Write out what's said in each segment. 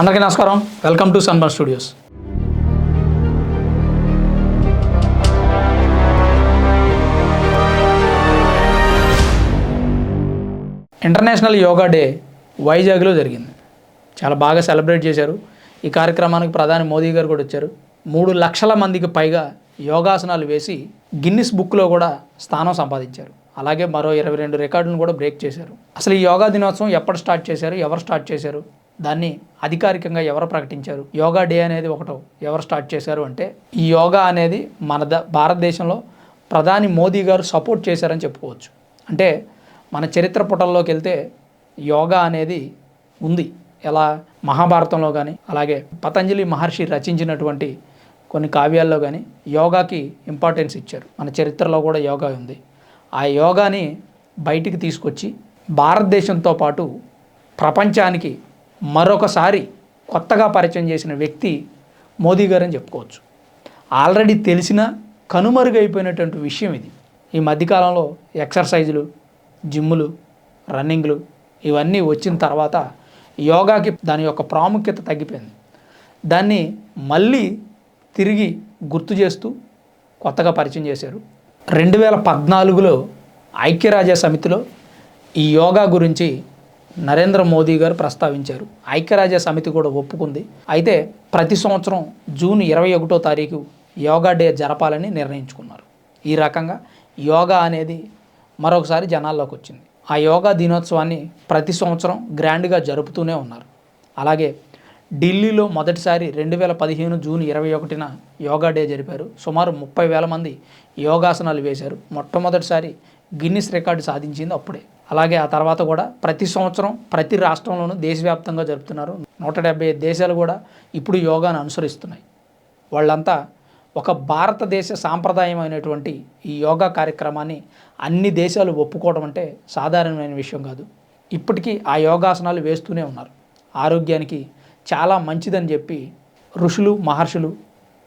అందరికీ నమస్కారం. Welcome to సన్బర్ స్టూడియోస్ ఇంటర్నేషనల్ యోగా డే వైజాగ్లో జరిగింది. చాలా బాగా సెలబ్రేట్ చేశారు. ఈ కార్యక్రమానికి ప్రధాని మోదీ గారు కూడా వచ్చారు. మూడు లక్షల మందికి పైగా యోగాసనాలు వేసి గిన్నిస్ బుక్లో కూడా స్థానం సంపాదించారు. అలాగే మరో ఇరవై రెండు రికార్డులను కూడా బ్రేక్ చేశారు. అసలు ఈ యోగా దినోత్సవం ఎప్పుడు స్టార్ట్ చేశారు? ఎవరు స్టార్ట్ చేశారు? దాన్ని అధికారికంగా ఎవరు ప్రకటించారు? యోగా డే అనేది ఒకటో ఎవరు స్టార్ట్ చేశారు అంటే ఈ యోగా అనేది మన ద భారతదేశంలో ప్రధాని మోదీ గారు సపోర్ట్ చేశారని చెప్పుకోవచ్చు. అంటే మన చరిత్ర పుటల్లోకి వెళ్తే యోగా అనేది ఉంది. ఎలా? మహాభారతంలో కానీ అలాగే పతంజలి మహర్షి రచించినటువంటి కొన్ని కావ్యాల్లో కానీ యోగాకి ఇంపార్టెన్స్ ఇచ్చారు. మన చరిత్రలో కూడా యోగా ఉంది. ఆ యోగాని బయటికి తీసుకొచ్చి భారతదేశంతో పాటు ప్రపంచానికి మరొకసారి కొత్తగా పరిచయం చేసిన వ్యక్తి మోదీ గారు అని చెప్పుకోవచ్చు. ఆల్రెడీ తెలిసిన కనుమరుగైపోయినటువంటి విషయం ఇది. ఈ మధ్యకాలంలో ఎక్సర్సైజులు జిమ్ములు రన్నింగ్లు ఇవన్నీ వచ్చిన తర్వాత యోగాకి దాని యొక్క ప్రాముఖ్యత తగ్గిపోయింది. దాన్ని మళ్ళీ తిరిగి గుర్తు చేస్తూ కొత్తగా పరిచయం చేశారు. రెండు వేల పద్నాలుగులో ఐక్యరాజ్య సమితిలో ఈ యోగా గురించి నరేంద్ర మోదీ గారు ప్రస్తావించారు. ఐక్యరాజ్య సమితి కూడా ఒప్పుకుంది. అయితే ప్రతి సంవత్సరం జూన్ ఇరవై ఒకటో తారీఖు యోగా డే జరపాలని నిర్ణయించుకున్నారు. ఈ రకంగా యోగా అనేది మరొకసారి జనాల్లోకి వచ్చింది. ఆ యోగా దినోత్సవాన్ని ప్రతి సంవత్సరం గ్రాండ్గా జరుపుతూనే ఉన్నారు. అలాగే ఢిల్లీలో మొదటిసారి రెండు వేల పదిహేను జూన్ ఇరవై ఒకటిన యోగా డే జరిపారు. సుమారు ముప్పై వేల మంది యోగాసనాలు వేశారు. మొట్టమొదటిసారి గిన్నిస్ రికార్డు సాధించింది అప్పుడే. అలాగే ఆ తర్వాత కూడా ప్రతి సంవత్సరం ప్రతి రాష్ట్రంలోనూ దేశవ్యాప్తంగా జరుపుతున్నారు. నూట డెబ్బై ఐదు దేశాలు కూడా ఇప్పుడు యోగాను అనుసరిస్తున్నాయి. వాళ్ళంతా ఒక భారతదేశ సాంప్రదాయమైనటువంటి ఈ యోగా కార్యక్రమాన్ని అన్ని దేశాలు ఒప్పుకోవడం అంటే సాధారణమైన విషయం కాదు. ఇప్పటికీ ఆ యోగాసనాలు వేస్తూనే ఉన్నారు. ఆరోగ్యానికి చాలా మంచిదని చెప్పి ఋషులు మహర్షులు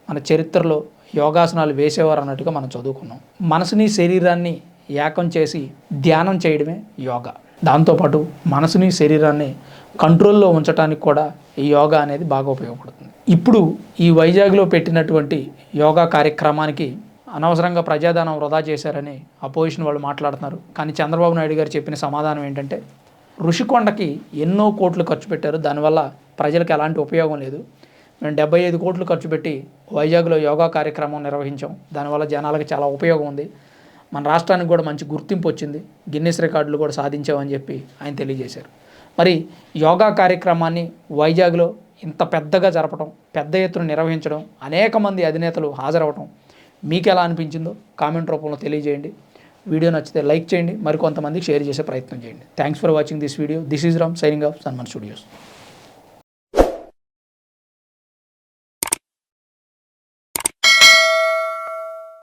మన చరిత్రలో యోగాసనాలు వేసేవారు అన్నట్టుగా మనం చదువుకున్నాం. మనసుని శరీరాన్ని ఏకం చేసి ధ్యానం చేయడమే యోగా. దాంతోపాటు మనసుని శరీరాన్ని కంట్రోల్లో ఉంచడానికి కూడా ఈ యోగా అనేది బాగా ఉపయోగపడుతుంది. ఇప్పుడు ఈ వైజాగ్లో పెట్టినటువంటి యోగా కార్యక్రమానికి అనవసరంగా ప్రజాధనం వృధా చేశారని అపోజిషన్ వాళ్ళు మాట్లాడుతున్నారు. కానీ చంద్రబాబు నాయుడు గారు చెప్పిన సమాధానం ఏంటంటే ఋషికొండకి ఎన్నో కోట్లు ఖర్చు పెట్టారు. దానివల్ల ప్రజలకు ఎలాంటి ఉపయోగం లేదు. మేము డెబ్బై ఐదు కోట్లు ఖర్చు పెట్టి వైజాగ్లో యోగా కార్యక్రమం నిర్వహించాం. దానివల్ల జనాలకు చాలా ఉపయోగం ఉంది. మన రాష్ట్రానికి కూడా మంచి గుర్తింపు వచ్చింది. గిన్నెస్ రికార్డులు కూడా సాధించామని చెప్పి ఆయన తెలియజేశారు. మరి యోగా కార్యక్రమాన్ని వైజాగ్లో ఇంత పెద్దగా జరపడం పెద్ద ఎత్తున నిర్వహించడం అనేక మంది అధినేతలు హాజరవడం మీకు ఎలా అనిపించిందో కామెంట్ రూపంలో తెలియజేయండి. వీడియో నచ్చితే లైక్ చేయండి మరికొంతమందికి షేర్ చేసే ప్రయత్నం చేయండి. Thanks for watching this video this is Ram signing off సన్మన్ studios